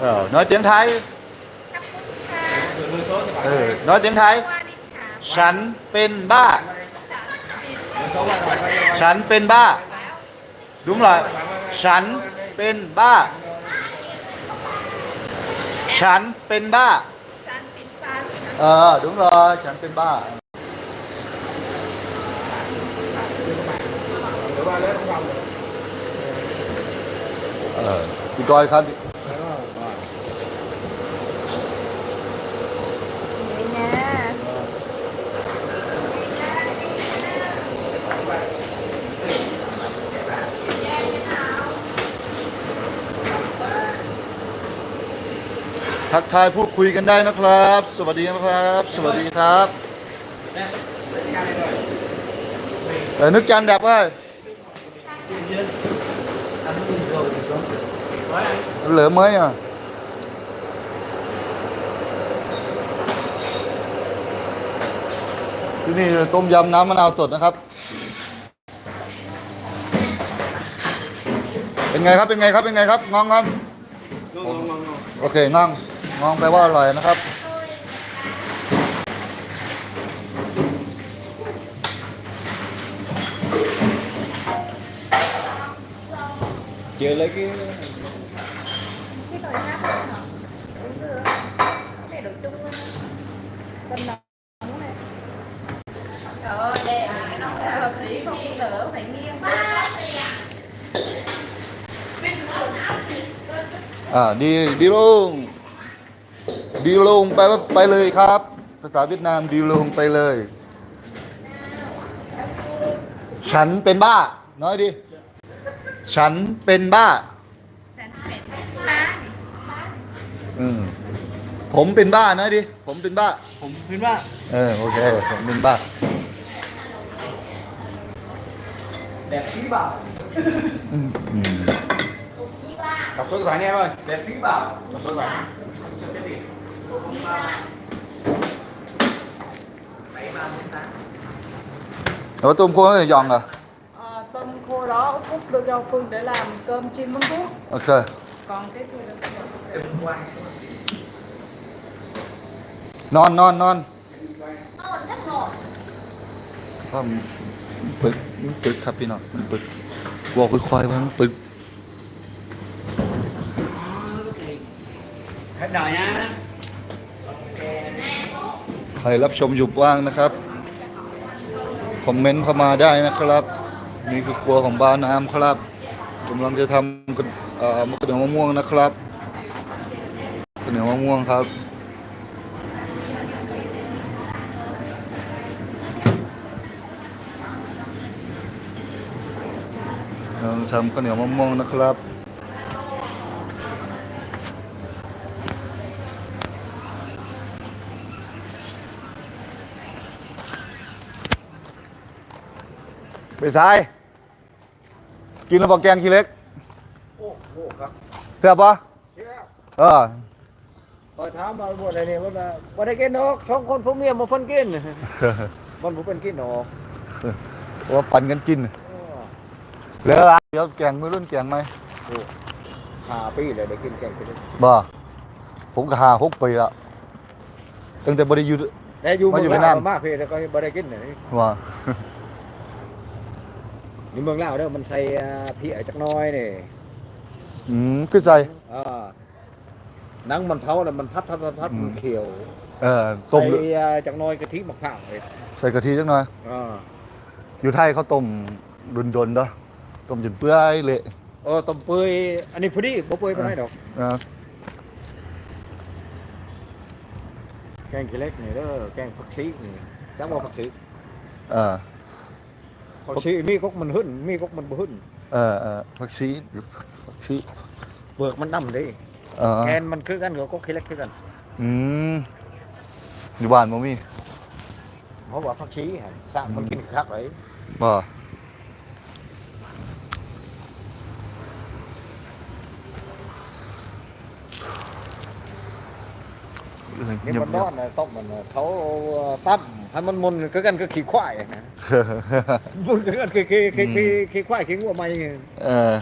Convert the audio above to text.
เออ nói tiếng Thái เออ nói tiếng Thái ฉันเป็นบ้า ฉันเป็นบ้า đúng rồi ฉันเป็นบ้า ฉันเป็นบ้า เออ đúng rồi ฉันเป็นบ้า เออพี่กอยครับ ทักทายพูดคุยกันได้นะครับ สวัสดีนะครับ สวัสดีครับเออนึกจันดับเว้ยเหลือไหมอะที่นี่ต้มยำน้ำมะนาวสดนะครับ เป็นไงครับ เป็นไงครับ เป็นไงครับงองครับ โอเคงอง งองแปลว่าอร่อยนะครับ Chưa lấy cái cái nồi hát hả? Đúng rồi. Cái này đồ chung luôn. Bên nóng này. Trời ơi, đẹp. Nó phải hợp lý không đỡ phải nghiêng. อ่าดีดีลุง ดีลุงไปว่าไปเลยครับ ภาษาเวียดนามดีลุงไปเลย ฉันเป็นบ้า น้อยดิ ฉันเป็นบ้า Sản phẩm ba. อืมผมเป็นบ้าน้อยดิ ผมเป็นบ้า ผมคิดว่าเออโอเค ผมเป็นบ้า đẹp khí bảo อืมอืม đọc số điện thoại nghe ơi đẹp khí bảo đọc số điện thoại chưa biết gì แล้วต้มโค้งยองเหรอ À, tôm khô đó Úc Úc đưa cho Phương để làm cơm chim mắm ruốc โอเค còn cái kia là นอนนอนนอน Ôi, rất ngọt. ก็มันปึกมันปึกครับพี่น้องมันปึกบอกค่อยๆว่ามันปึ ใครรับชมอยู่ว่างนะครับ คอมเมนต์เข้ามาได้นะครับ นี่คือครัวของบ้านน้ำครับกำลังจะทำกันมะเขือมะม่วงนะครับข้าวเหนียวมะม่วงครับทำข้าวเหนียวมะม่วงนะครับ ไปซ้าย กินแล้วบอกแกงขี้เล็ก โอ้โหครับเสียบปะเชื่อเออพอถามมาบทอะไรเนี่ยว่าบ่ได้กินหรอกสองคนผมเมียมาเพิ่นกินมันบ่เพิ่นกินหรอกว่าปั่นกันกินโอ้เหลืออะไรเดี๋ยวแกงมือรุ่นแกงไหมห้าปีเลยได้กินแกงกินบ่ผมก็หาหกปีละตั้งแต่บริยุทธ์แต่อยู่มาเมือยู่องเวียดลานาวมมากเพี่แต่ก็บ่ได้กินเลยว่า อยู่เมืองลาวเด้อมันใส่อ่าเพียจักหน้อยนี่อืมคือใส่ อ่าหนังมันเผาแล้วมันพัดพัดพัดพัดอืม มันเขียวเออต้มใส่อ่าจักหน้อยกะทิมะพร้าวเลยใส่กะทิจังหน่อย อ่าอยู่ไทยเขาต้มดนๆเด้อต้มจนเปื่อยเละเออต้มเปื่อยอันนี้พอดีบ่เปื่อยปานใดดอก นะ แกงขี้เหล็กนี่เด้อแกงผักชีนี่จักบ่ผักชีเออ ผักชีมีกกมันหึ่นมีกกมันบ่หึ่นเออเออผักชีผักชีเปลือกมันดำเด้เออแกนมันคือกันกับกกขี้เหล็กคือกันอืมอยู่บ้านบ่มีเพราะว่าผักชีหั่นสร้างมันกินคักเลยบ่ เงีนี่ยบมันเงีนยอบนน่ะต้มมันน่ะเขาตั้มให้มันมุนคือกันก็ขี้ควายนะมุนคือกันคือขี้ขี้ขี้ขี้ควายขี้งัวใหม่เออ